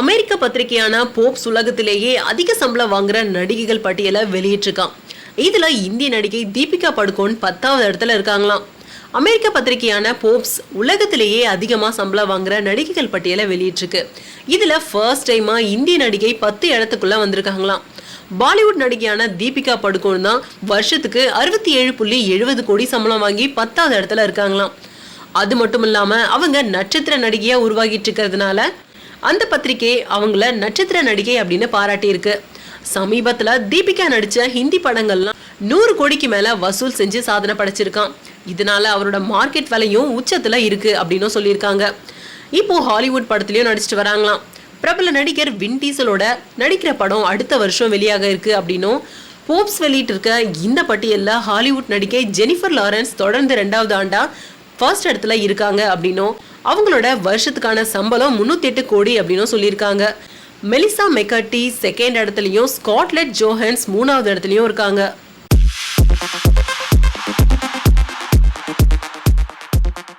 அமெரிக்க பத்திரிகையான போப்ஸ் உலகத்திலேயே அதிக சம்பளம் வாங்குற நடிகைகள் பட்டியலை வெளியிட்டிருக்கான். இதில் இந்திய நடிகை தீபிகா படுகோன் பத்தாவது இடத்துல இருக்காங்களாம். அமெரிக்க பத்திரிகையான போப்ஸ் உலகத்திலேயே அதிகமாக சம்பளம் வாங்குற நடிகைகள் பட்டியலை வெளியிட்டிருக்கு. இதில் ஃபர்ஸ்ட் டைமாக இந்திய நடிகை பத்து இடத்துக்குள்ளே வந்திருக்காங்களாம். பாலிவுட் நடிகையான தீபிகா படுகோன் தான் வருஷத்துக்கு அறுபத்தி ஏழு புள்ளி எழுபது கோடி சம்பளம் வாங்கி பத்தாவது இடத்துல இருக்காங்களாம். அது மட்டும் இல்லாமல் அவங்க நட்சத்திர நடிகையாக உருவாகிட்டு இருக்கிறதுனால அந்த பத்திரிகை அவங்கள நட்சத்திர நடிகை அப்படின்னு பாராட்டி இருக்கு சமீபத்துல தீபிகா நடிச்ச ஹிந்தி படங்கள்லாம் நூறு கோடிக்கு மேல வசூல் செஞ்சு சாதனை படைச்சிருக்கான். இதனால அவரோட மார்க்கெட் விலையும் உச்சத்துல இருக்கு அப்படின்னும் சொல்லியிருக்காங்க. இப்போ ஹாலிவுட் படத்துலயும் நடிச்சிட்டு வராங்களாம். பிரபல நடிகர் வின் டீசலோட நடிக்கிற படம் அடுத்த வருஷம் வெளியாக இருக்கு அப்படின்னும் போப்ஸ் வெளியிட்டு இருக்க இந்த பட்டியலில் ஹாலிவுட் நடிகை ஜெனிஃபர் லாரன்ஸ் தொடர்ந்து ரெண்டாவது ஆண்டா ஃபர்ஸ்ட் இடத்துல இருக்காங்க அப்படின்னும் அவங்களோட வருஷத்துக்கான சம்பளம் முந்நூற்றி எட்டு கோடி அப்படின்னும் சொல்லியிருக்காங்க. மெலிசா மெக்கர்டி செகண்ட் இடத்துலையும் ஸ்காட்லெட் ஜோஹன்ஸ் மூணாவது இடத்துலையும் இருக்காங்க.